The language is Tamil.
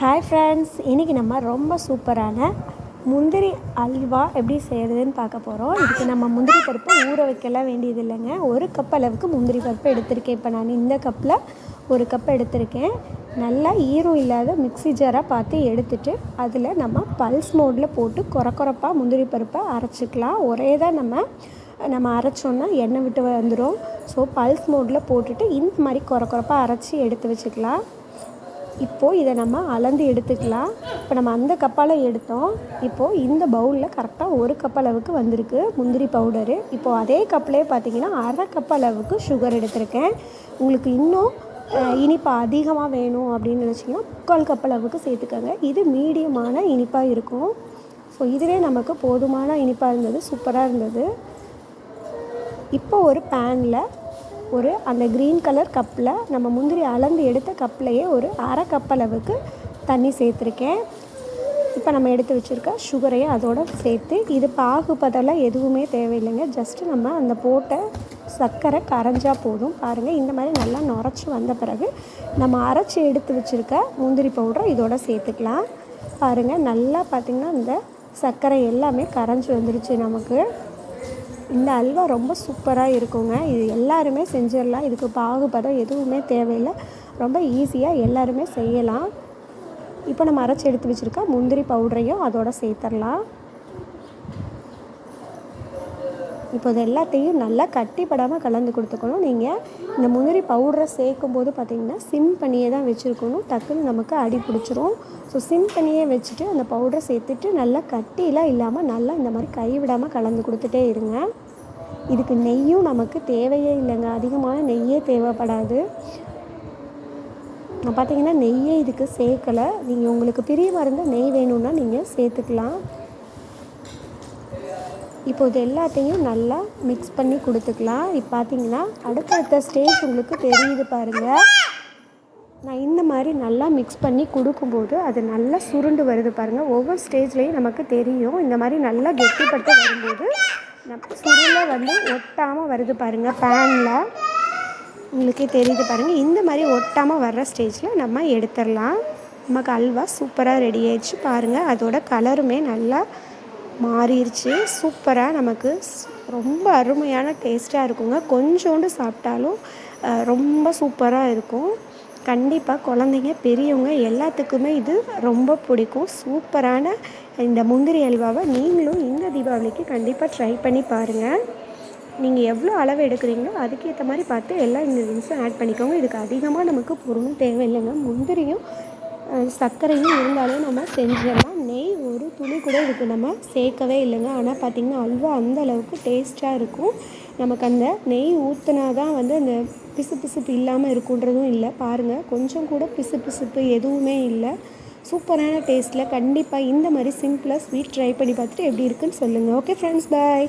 ஹாய் ஃப்ரெண்ட்ஸ் இன்றைக்கி நம்ம ரொம்ப சூப்பரான முந்திரி அல்வா எப்படி செய்கிறதுன்னு பார்க்க போகிறோம் இதுக்கு நம்ம முந்திரி பருப்பை ஊற வைக்கலாம் வேண்டியது இல்லைங்க ஒரு கப் அளவுக்கு முந்திரி பருப்பு எடுத்திருக்கேன். இப்போ நான் இந்த கப்பில் ஒரு கப் எடுத்திருக்கேன். நல்லா ஈரம் இல்லாத மிக்ஸி ஜாராக பார்த்து எடுத்துட்டு அதில் நம்ம பல்ஸ் மோடில் போட்டு குறக்குறப்பாக முந்திரி பருப்பை அரைச்சிக்கலாம். ஒரே தான் நம்ம நம்ம அரைச்சோன்னா எண்ணெய் விட்டு வந்துடும் ஸோ பல்ஸ் மோடில் போட்டுட்டு இந்த மாதிரி குறக்குறப்பாக அரைச்சி எடுத்து வச்சுக்கலாம். இப்போது இதை நம்ம அளந்து எடுத்துக்கலாம். இப்போ நம்ம அந்த கப்பால் எடுத்தோம். இப்போது இந்த பவுலில் கரெக்டாக ஒரு கப் அளவுக்கு வந்திருக்கு முந்திரி பவுடரு. இப்போது அதே கப்லேயே பார்த்தீங்கன்னா அரை கப் அளவுக்கு சுகர் எடுத்திருக்கேன். உங்களுக்கு இன்னும் இனிப்பாக இனிப்பு அதிகமாக வேணும் அப்படின்னு நினச்சிங்கன்னா முக்கால் கப் அளவுக்கு சேர்த்துக்கோங்க. இது மீடியமான இனிப்பாக இருக்கும். ஸோ இதுவே நமக்கு போதுமான இனிப்பாக இருந்தது சூப்பராக இருந்தது. இப்போ ஒரு பேனில் ஒரு அந்த க்ரீன் கலர் கப்பில் நம்ம முந்திரி அளந்து எடுத்த கப்லையே ஒரு அரை கப் அளவுக்கு தண்ணி சேர்த்துருக்கேன். இப்போ நம்ம எடுத்து வச்சுருக்க சுகரையும் அதோட சேர்த்து இது பாகு பதெல்லாம் எதுவுமே தேவையில்லைங்க. ஜஸ்ட்டு நம்ம அந்த போட்ட சர்க்கரை கரைஞ்சால் போதும். பாருங்கள் இந்த மாதிரி நல்லா நுரைச்சி வந்த பிறகு நம்ம அரைச்சி எடுத்து வச்சுருக்க முந்திரி பவுடரை இதோட சேர்த்துக்கலாம். பாருங்கள் நல்லா பார்த்திங்கன்னா இந்த சர்க்கரை எல்லாமே கரைஞ்சி வந்துருச்சு நமக்கு. இந்த அல்வா ரொம்ப சூப்பராக இருக்குங்க. இது எல்லாருமே செஞ்சிடலாம். இதுக்கு பாகுபதம் எதுவுமே தேவையில்லை. ரொம்ப ஈஸியாக எல்லாருமே செய்யலாம். இப்போ நம்ம அரைச்சி எடுத்து வச்சுருக்க முந்திரி பவுடரையும் அதோட சேர்த்துடலாம் இப்போ இது எல்லாத்தையும் நல்லா கட்டிப்படாமல் கலந்து கொடுத்துக்கணும். நீங்கள் இந்த முந்திரி பவுடரை சேர்க்கும் போது பார்த்தீங்கன்னா சிம் பண்ணியே தான் வச்சுருக்கணும். டக்குன்னு நமக்கு அடி பிடிச்சிரும். ஸோ சிம் பண்ணியே வச்சுட்டு அந்த பவுடரை சேர்த்துட்டு நல்லா கட்டிலாம் இல்லாமல் நல்லா இந்த மாதிரி கைவிடாமல் கலந்து கொடுத்துட்டே இருங்க. இதுக்கு நெய்யும் நமக்கு தேவையே இல்லைங்க. அதிகமான நெய்யே தேவைப்படாது. நான் பார்த்தீங்கன்னா நெய்யே இதுக்கு சேர்க்கலை. நீங்கள் உங்களுக்கு பிரியமாக இருந்தால் நெய் வேணும்னா நீங்கள் சேர்த்துக்கலாம். இப்போ இது எல்லாத்தையும் நல்லா மிக்ஸ் பண்ணி கொடுத்துக்கலாம். இப்போ பார்த்தீங்கன்னா அடுத்தடுத்த ஸ்டேஜ் உங்களுக்கு தெரியுது பாருங்கள் நான் இந்த மாதிரி நல்லா மிக்ஸ் பண்ணி கொடுக்கும்போது அது நல்லா சுருண்டு வருது பாருங்கள் ஒவ்வொரு ஸ்டேஜ்லேயும் நமக்கு தெரியும். இந்த மாதிரி நல்லா கெட்டிப்பட்டு வரும்போது சுருளை வந்து ஒட்டாமல் வருது பாருங்கள் பேனில் உங்களுக்கே தெரியுது பாருங்கள் இந்த மாதிரி ஒட்டாமல் வர்ற ஸ்டேஜில் நம்ம எடுத்துடலாம். நமக்கு அல்வா சூப்பராக ரெடி ஆயிடுச்சு பாருங்கள் அதோட கலருமே நல்லா மாறிடுச்சு. சூப்பராக நமக்கு ரொம்ப அருமையான டேஸ்ட்டாக இருக்குங்க. கொஞ்சோண்டு சாப்பிட்டாலும் ரொம்ப சூப்பராக இருக்கும். கண்டிப்பாக குழந்தைங்க பெரியவங்க எல்லாத்துக்குமே இது ரொம்ப பிடிக்கும். சூப்பரான இந்த முந்திரி அல்வாவை நீங்களும் இந்த தீபாவளிக்கு கண்டிப்பாக ட்ரை பண்ணி பாருங்கள் நீங்கள் எவ்வளோ அளவு எடுக்கிறீங்களோ அதுக்கேற்ற மாதிரி பார்த்து எல்லா இன்க்ரீடியன்ஸும் ஆட் பண்ணிக்கோங்க. இதுக்கு அதிகமாக நமக்கு பொருளும் தேவையில்லைங்க. முந்திரியும் சர்க்கரையும் இருந்தாலே நம்ம செஞ்சிடலாம் நெய் ஒரு துளி கூட இதுக்கு நம்ம சேர்க்கவே இல்லைங்க. ஆனால் பார்த்திங்கன்னா அல்வா அந்த அளவுக்கு டேஸ்ட்டாக இருக்கும். நமக்கு அந்த நெய் ஊற்றினா தான் வந்து அந்த பிசு பிசுப்பு இல்லாமல் இருக்குன்றதும் இல்லை. பாருங்கள் கொஞ்சம் கூட பிசு பிசுப்பு எதுவுமே இல்லை. சூப்பரான டேஸ்ட்டில் கண்டிப்பாக இந்த மாதிரி சிம்பிளாக ஸ்வீட் ட்ரை பண்ணி பார்த்துட்டு எப்படி இருக்குன்னு சொல்லுங்கள் ஓகே ஃப்ரெண்ட்ஸ் பாய்